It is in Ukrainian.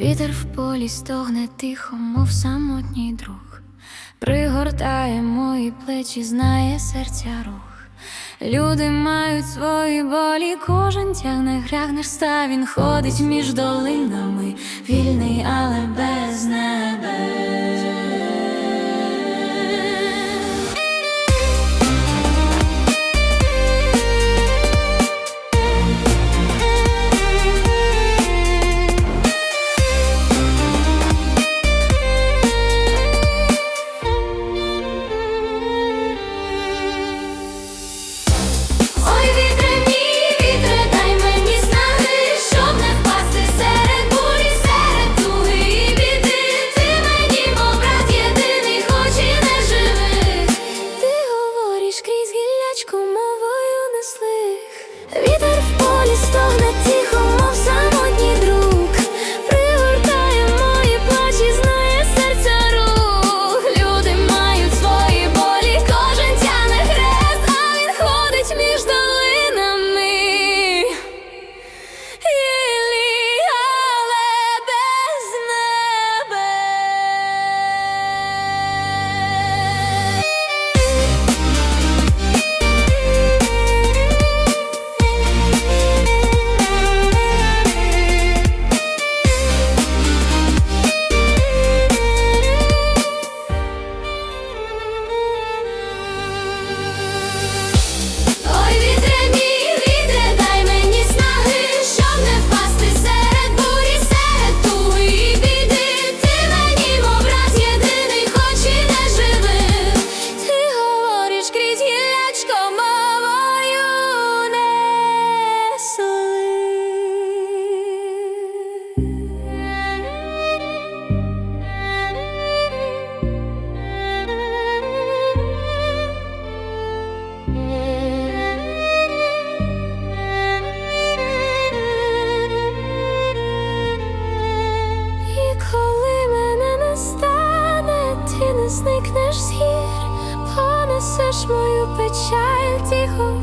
Вітер в полі стогне тихо, мов самотній друг, пригортає мої плечі, знає серця рух. Люди мають свої болі, кожен тягне грях наш ста, він ходить між долинами, вільний, але без. зникнеш з гір, понесеш мою печаль тихо.